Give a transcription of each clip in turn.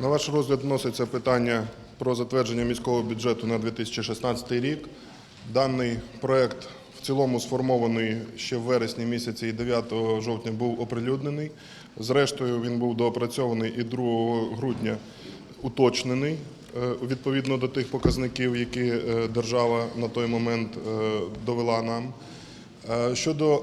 На ваш розгляд вноситься питання про затвердження міського бюджету на 2016 рік. Даний проект в цілому сформований ще в вересні місяці і 9 жовтня був оприлюднений. Зрештою, він був доопрацьований і 2 грудня уточнений е, відповідно до тих показників, які е, держава на той момент е, довела нам. Щодо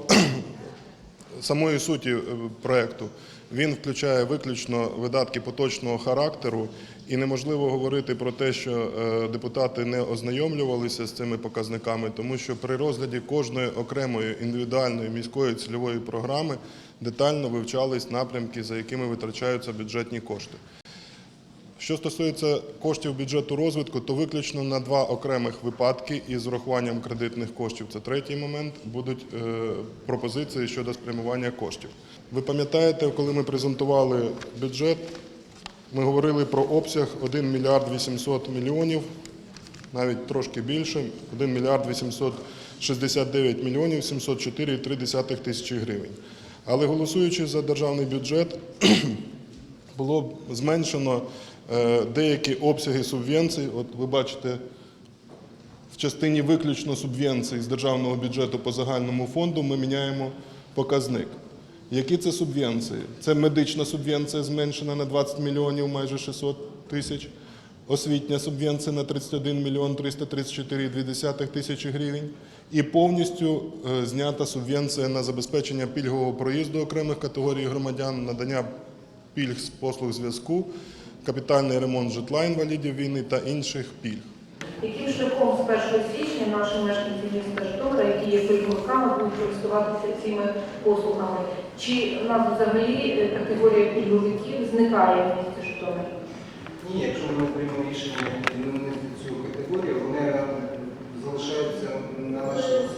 самої суті проєкту. проекту. Він включає виключно видатки поточного характеру, і неможливо говорити про те, що е, депутати не ознайомлювалися з цими показниками, тому що при розгляді кожної окремої індивідуальної міської цільової програми детально вивчались напрямки, за якими витрачаються бюджетні кошти. Що стосується коштів бюджету розвитку, то виключно на два окремих випадки із урахуванням кредитних коштів. Це третій момент. Будуть е, пропозиції щодо спрямування коштів. Ви пам'ятаєте, коли ми презентували бюджет, ми говорили про обсяг 1 мільярд 800 мільйонів, навіть трошки більше 1 мільярд 869 мільйонів 704,3 тисячі гривень. Але голосуючи за державний бюджет, було зменшено е, деякі обсяги субвенцій. От ви бачите, в частині виключно субвенцій з державного бюджету по загальному фонду ми міняємо показник. Які це субвенції? Це медична субвенція зменшена на 20 мільйонів, майже 600 тисяч. Освітня субвенція на 31 мільйон 334,2 тисячі гривень. І повністю е, знята субвенція на забезпечення пільгового проїзду окремих категорій громадян, надання пільг з послуг зв'язку, капітальний ремонт житла інвалідів війни та інших пільг. Яким шляхом з 1 січня наші мешканці міста Житомира, які є пільговиками, будуть користуватися цими послугами? Чи в нас взагалі е, категорія пільговиків зникає в місті Житомир? Ні, якщо ми приймемо рішення не цю категорію, вони залишаються на нашій.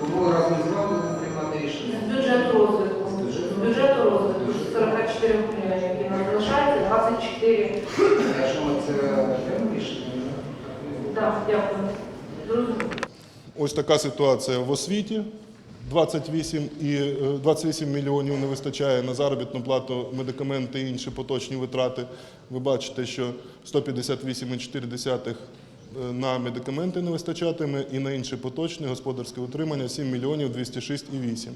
Тому разом з вами будемо приймати рішення. З бюджету розвитку. З бюджету розвитку з 44 мільйонів, які в нас залишається, 24. Якщо ми це приймемо рішення, Ось така ситуація в освіті. 28 і е, 28 мільйонів не вистачає на заробітну плату, медикаменти і інші поточні витрати. Ви бачите, що 158,4 е, на медикаменти не вистачатиме і на інші поточні господарське утримання 7 мільйонів 206,8.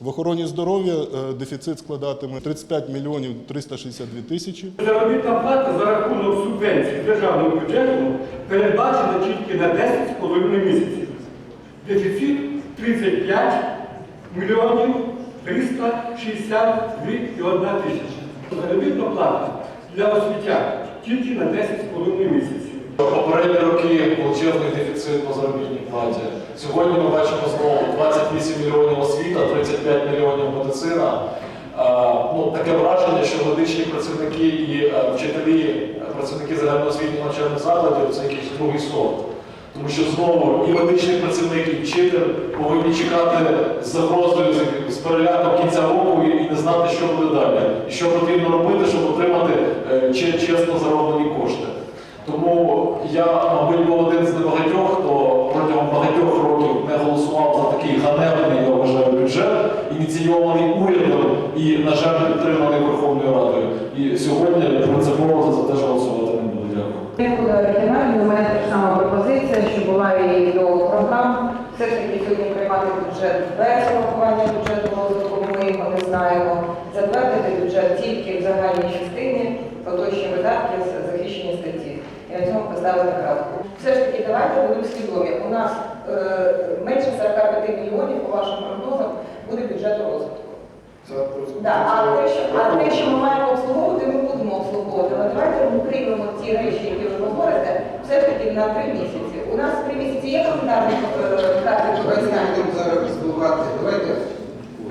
В охороні здоров'я е, дефіцит складатиме 35 мільйонів 362 тисячі. Заробітна плата за рахунок субвенцій державного бюджету передбачена тільки на 10,5 місяців. Дефіцит 35 мільйонів 362,1 тисяча. Заробітна плата для освітян тільки на 10,5 місяців. Величезний дефіцит по заробітній платі. Сьогодні ми бачимо знову 28 мільйонів освіта, 35 мільйонів медицина. Е, Ну, таке враження, що медичні працівники і е, вчителі, працівники загальноосвітніх навчальних закладів це якийсь другий сорт. Тому що знову і медичний працівник, і вчитель повинні чекати з загрозою, з- переляком кінця року і, і не знати, що буде далі. І що потрібно робити, щоб отримати е, чесно зароблені кошти. Тому я, мабуть, був один з небагатьох, хто протягом багатьох років не голосував за такий ганебний, я вважаю, бюджет, ініційований урядом і, на жаль, підтриманий Верховною Радою. І сьогодні принципово за те що голосувати не буду. Дякую. Дякую, Геннадій. у мене так само пропозиція, що була і до програм. Все ж таки сьогодні приймати бюджет без урахування бюджету розвитку, ми його не знаємо. Затвердити бюджет тільки в загальній частині, поточні видатки, захищені статті. І на цьому поставити крапку. Все ж таки, давайте будемо свідомі. У нас е, менше 45 мільйонів, по вашим прогнозам, буде бюджет розвитку. Да, а те, що, а те, що ми маємо обслуговувати, ми будемо обслуговувати. Але давайте ми приймемо ті речі, які ви говорите, все ж таки на три місяці. У нас три місяці є календарний е, графік Давайте не використання? будемо зараз розбивати. Давайте,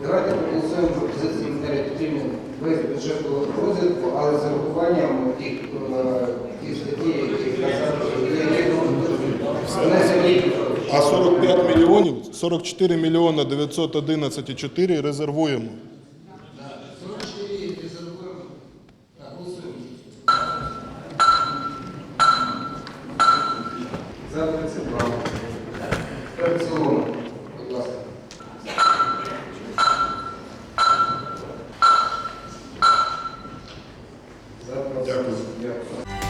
давайте проголосуємо пропозиції Віталія Петрівни без бюджету розвитку, але з урахуванням тих, е, статей, які внесені. А 45 мільйонів, 44 мільйона 911,4 резервуємо. За 32. В цілому, Дякую.